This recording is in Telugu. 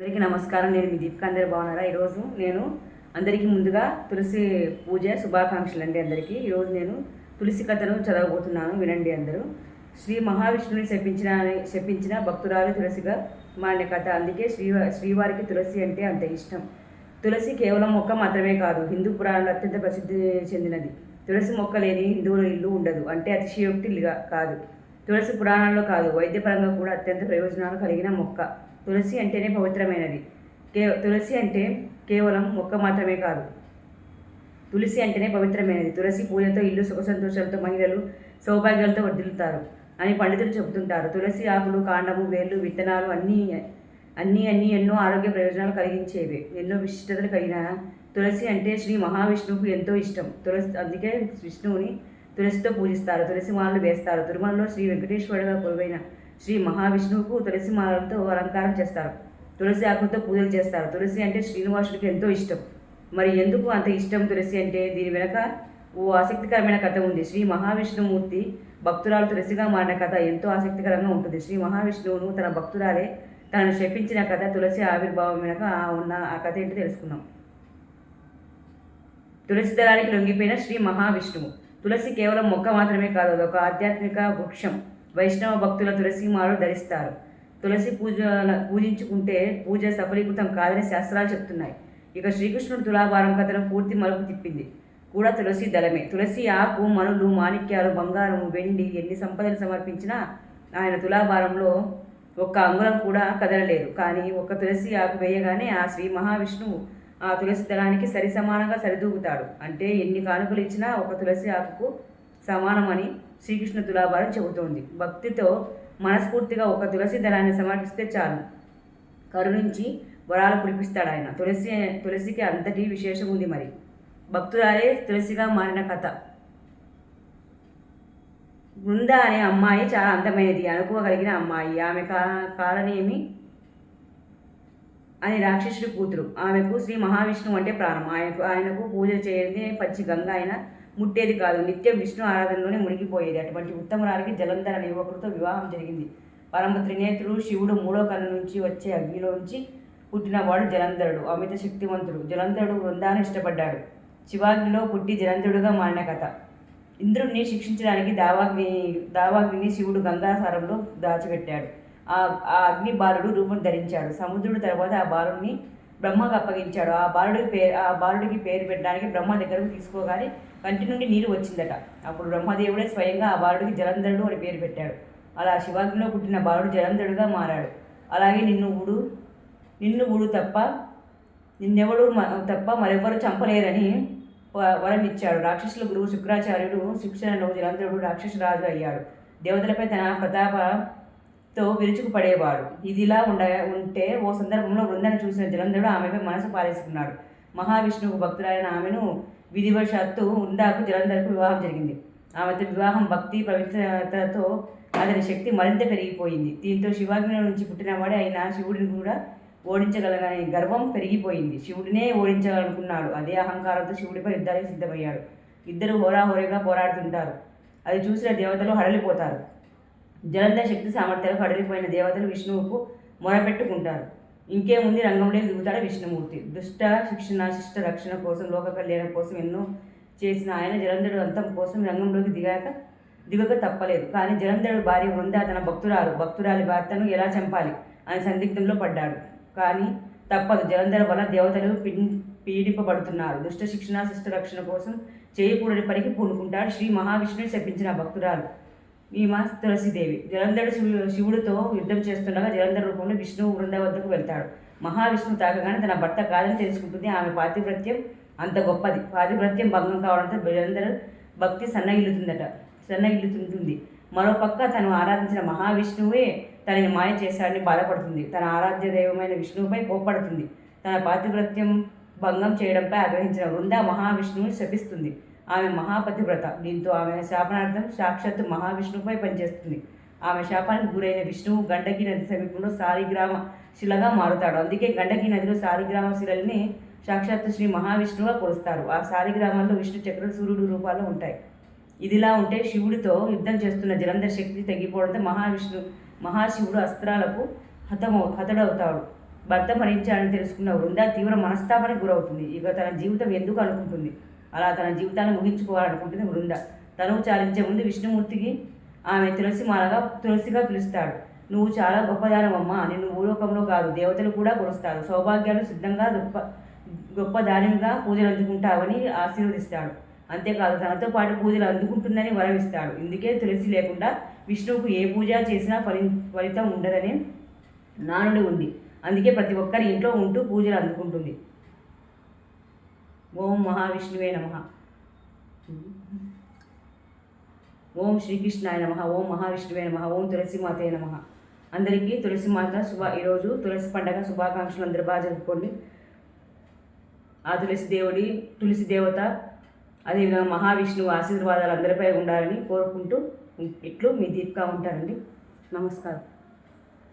అందరికీ నమస్కారం. నేను మీ దీపిక అందరు బాగున్నారా? ఈరోజు నేను అందరికీ ముందుగా తులసి పూజ శుభాకాంక్షలు అండి అందరికీ. ఈరోజు నేను తులసి కథను చదవబోతున్నాను. వినండి అందరూ. శ్రీ మహావిష్ణువుని శపించిన శపించిన భక్తురాలు తులసిగా మారిన కథ. అందుకే శ్రీ శ్రీవారికి తులసి అంటే అంత ఇష్టం. తులసి కేవలం మొక్క మాత్రమే కాదు హిందూ పురాణంలో అత్యంత ప్రసిద్ధి చెందినది. తులసి మొక్క లేని హిందువుల ఇల్లు ఉండదు. అంటే అతిశయోక్తి కాదు. తులసి పురాణంలో కాదు వైద్యపరంగా కూడా అత్యంత ప్రయోజనాలు కలిగిన మొక్క. తులసి అంటేనే పవిత్రమైనది. కే తులసి అంటే కేవలం మొక్క మాత్రమే కాదు. తులసి అంటేనే పవిత్రమైనది. తులసి పూజతో ఇల్లు సుఖ సంతోషాలతో మహిళలు సౌభాగ్యాలతో వర్ధిల్లుతారు అని పండితులు చెబుతుంటారు. తులసి ఆకులు కాండము వేర్లు విత్తనాలు అన్నీ అన్నీ అన్నీ ఎన్నో ఆరోగ్య ప్రయోజనాలు కలిగించేవి. ఎన్నో విశిష్టతలు కలిగిన తులసి అంటే శ్రీ మహావిష్ణువుకు ఎంతో ఇష్టం. తులసి అందుకే విష్ణువుని తులసితో పూజిస్తారు. తులసి మాలలు వేస్తారు. తిరుమలలో శ్రీ వెంకటేశ్వరుడుగా కొలువైన శ్రీ మహావిష్ణువుకు తులసి మాలలతో అలంకారం చేస్తారు. తులసి ఆకులతో పూజలు చేస్తారు. తులసి అంటే శ్రీనివాసుడికి ఎంతో ఇష్టం. మరి ఎందుకు అంత ఇష్టం తులసి అంటే? దీని వెనక ఓ ఆసక్తికరమైన కథ ఉంది. శ్రీ మహావిష్ణుమూర్తి భక్తురాలు తులసిగా మారిన కథ ఎంతో ఆసక్తికరంగా ఉంటుంది. శ్రీ మహావిష్ణువును తన భక్తురాలే తనను శపించిన కథ తులసి ఆవిర్భావం వెనక ఆ ఉన్న ఆ కథ ఏంటో తెలుసుకుందాం. తులసి దళానికి లొంగిపోయిన శ్రీ మహావిష్ణువు. తులసి కేవలం మొక్క మాత్రమే కాదు అదొక ఆధ్యాత్మిక వృక్షం. వైష్ణవ భక్తుల తులసి మాలు ధరిస్తారు. తులసి పూజ పూజించుకుంటే పూజ సఫలీకృతం కాదని శాస్త్రాలు చెప్తున్నాయి. ఇక శ్రీకృష్ణుడు తులాభారం కథను పూర్తి మలుపు తిప్పింది. కూడా తులసి దళమే. తులసి ఆకు మనులు మాణిక్యాలు బంగారం వెండి ఎన్ని సంపదలు సమర్పించినా ఆయన తులాభారంలో ఒక్క అంగుళం కూడా కదలలేదు. కానీ ఒక్క తులసి ఆకు వేయగానే ఆ శ్రీ మహావిష్ణువు ఆ తులసి దళానికి సరి సమానంగా సరిదూగుతాడు అంటే ఎన్ని కానుకలు ఇచ్చినా ఒక తులసి ఆకుకు సమానమని శ్రీకృష్ణ తులాభారం చెబుతోంది. భక్తితో మనస్ఫూర్తిగా ఒక తులసి దళాన్ని సమర్పిస్తే చాలు. కరుణించి వరాలు కురిపిస్తాడు ఆయన. తులసి తులసికి అంతటి విశేషం ఉంది మరి. భక్తురాలే తులసిగా మారిన కథ. బృంద అనే అమ్మాయి చాలా అందమైనది. అనుకోగలిగిన అమ్మాయి. ఆమె కా కాలనేమి? అని రాక్షసుడి కూతురు. ఆమెకు శ్రీ మహావిష్ణువు అంటే ప్రాణం. ఆయనకు ఆయనకు పూజ చేయని పచ్చి గంగ ఆయన ముట్టేది కాదు. నిత్యం విష్ణు ఆరాధనలోనే మునిగిపోయేది. అటువంటి ఉత్తమరానికి జలంధర అనే యువకుడితో వివాహం జరిగింది. పరమ త్రినేత్రుడు శివుడు మూడో కళ్ళ నుంచి వచ్చే అగ్నిలోంచి పుట్టినవాడు జలంధరుడు అమిత శక్తివంతుడు. జలంధరుడు వృందాన్ని ఇష్టపడ్డాడు. శివాగ్నిలో పుట్టి జలంధరుడుగా మారిన కథ. ఇంద్రుడిని శిక్షించడానికి దావాగ్ని దావాగ్ని శివుడు గంగాసారంలో దాచిపెట్టాడు. ఆ ఆ అగ్ని బాలుడు రూపం ధరించాడు. సముద్రుడు తర్వాత ఆ బాలుడిని బ్రహ్మకు అప్పగించాడు. ఆ బాలుడికి పేరు ఆ బాలుడికి పేరు పెట్టడానికి బ్రహ్మ దగ్గరకు తీసుకోగానే కంటి నుండి నీరు వచ్చిందట. అప్పుడు బ్రహ్మదేవుడే స్వయంగా ఆ బాలుడికి జలంధరుడు అని పేరు పెట్టాడు. అలా శివాగ్నిలో పుట్టిన బాలుడు జలంధరుడుగా మారాడు. అలాగే నిన్ను ఊడు నిన్ను ఊడు తప్ప నిన్నెవడు మ- తప్ప మరెవరు చంపలేరని వ- వరం ఇచ్చాడు రాక్షసుల గురువు శుక్రాచార్యుడు శిక్షణలో జలంధరుడు రాక్షసరాజు అయ్యాడు. దేవతలపై తన ప్రతాప తో విరుచుకుపడేవాడు. ఇదిలా ఉండ ఉంటే ఓ సందర్భంలో బృందాన్ని చూసిన జలంధరుడు ఆమెపై మనసు పారేసుకున్నాడు. మహావిష్ణువుకు భక్తులైన ఆమెను విధివశాత్తు ఉందాకు జలంధరకు వివాహం జరిగింది. ఆమెతో వివాహం భక్తి పవిత్రతతో అతని శక్తి మరింత పెరిగిపోయింది. దీంతో శివాగ్ని నుంచి పుట్టినవాడే అయిన శివుడిని కూడా ఓడించగలగని గర్వం పెరిగిపోయింది. శివుడినే ఓడించగలనుకున్నాడు అదే అహంకారంతో శివుడిపై యుద్ధానికి సిద్ధమయ్యాడు. ఇద్దరు హోరాహోరీగా పోరాడుతుంటారు. అది చూసిన దేవతలు హడలిపోతారు. జనంద శక్తి సామర్థ్యాలకు హడలిపోయిన దేవతలు విష్ణువుకు మొరపెట్టుకుంటారు. ఇంకేముంది? రంగంలోకి దిగుతాడు విష్ణుమూర్తి. దుష్ట శిక్షణ శిష్ట రక్షణ కోసం లోక కళ్యాణం కోసం ఎన్నో చేసిన ఆయన జలంధరుడు అంతం కోసం రంగంలోకి దిగాక దిగక తప్పలేదు. కానీ జలంధరుడు భార్య వృంద తన భక్తురాలు. భక్తురాలి భర్తను ఎలా చంపాలి అని సందిగ్ధంలో పడ్డాడు. కానీ తప్పదు. జలంధర వల్ల దేవతలు పీడింపబడుతున్నారు. దుష్ట శిక్షణ శిష్ట రక్షణ కోసం చేయకూడని పనికి పూనుకుంటాడు శ్రీ మహావిష్ణువు శపించిన భక్తురాలు. భీమ తులసిదేవి. జలంధరుడు శివుడితో యుద్ధం చేస్తుండగా జలంధర రూపంలో విష్ణువు బృంద వద్దకు వెళ్తాడు. మహావిష్ణువు తాకగానే తన భర్త కాదని తెలుసుకుంటుంది. ఆమె పాతివ్రత్యం అంత గొప్పది. పాతివ్రత్యం భంగం కావడంతో జలంధర భక్తి సన్నగిల్లుతుందట సన్నగిల్లుతుంటుంది మరోపక్క తను ఆరాధించిన మహావిష్ణువే తనని మాయ చేశాడని బాధపడుతుంది. తన ఆరాధ్య దైవమైన విష్ణువుపై కోపడుతుంది తన పాతివ్రత్యం భంగం చేయడంపై ఆగ్రహించిన వృంద మహావిష్ణువుని శపిస్తుంది. ఆమె మహాపతివ్రత. దీంతో ఆమె శాపనార్థం సాక్షాత్తు మహావిష్ణువుపై పనిచేస్తుంది. ఆమె శాపానికి గురైన విష్ణువు గండకి నది సమీపంలో సాలిగ్రామ శిలగా మారుతాడు. అందుకే గండకి నదిలో సాలిగ్రామ శిలల్ని సాక్షాత్తు శ్రీ మహావిష్ణువుగా కొలుస్తారు. ఆ సాలిగ్రామాల్లో విష్ణు చక్ర సూర్యుడు రూపాలు ఉంటాయి. ఇదిలా ఉంటే శివుడితో యుద్ధం చేస్తున్న జలంధర శక్తి తగ్గిపోవడంతో మహావిష్ణు మహాశివుడు అస్త్రాలకు హతమవు హతడవుతాడు. భర్త మరణించాడని తెలుసుకున్న వృందా తీవ్ర మనస్తాపానికి గురవుతుంది. ఇక తన జీవితం ఎందుకు అనుకుంటుంది? అలా తన జీవితాన్ని ముగించుకోవాలనుకుంటుంది వృంద తనువు చాలించే ముందు విష్ణుమూర్తికి ఆమె తులసి మాలగా తులసిగా పిలుస్తాడు. నువ్వు చాలా గొప్పదానమమ్మా నిన్ను భూలోకంలో కాదు దేవతలు కూడా కొలుస్తారు. సౌభాగ్యాలు సిద్ధంగా గొప్ప గొప్ప దానిగా పూజలు అందుకుంటావని ఆశీర్వదిస్తాడు. అంతేకాదు తనతో పాటు పూజలు అందుకుంటుందని వరమిస్తాడు. ఇందుకే తులసి లేకుండా విష్ణువుకు ఏ పూజ చేసినా ఫలి ఫలితం ఉండదని నానుడి ఉంది. అందుకే ప్రతి ఒక్కరి ఇంట్లో ఉంటూ పూజలు అందుకుంటుంది. ఓం మహావిష్ణువే నమ. ఓం శ్రీకృష్ణాయ నమ ఓం మహావిష్ణువే నమ ఓం తులసిమాతే నమ. అందరికీ తులసిమాత శుభ ఈరోజు తులసి పండగ శుభాకాంక్షలు అందరూ బాగా జరుపుకోండి. ఆ తులసి దేవుడి తులసి దేవత అదేవిధంగా మహావిష్ణువు ఆశీర్వాదాలు అందరిపై ఉండాలని కోరుకుంటూ ఇట్లు మీ దీపికా ఉంటారండి. నమస్కారం.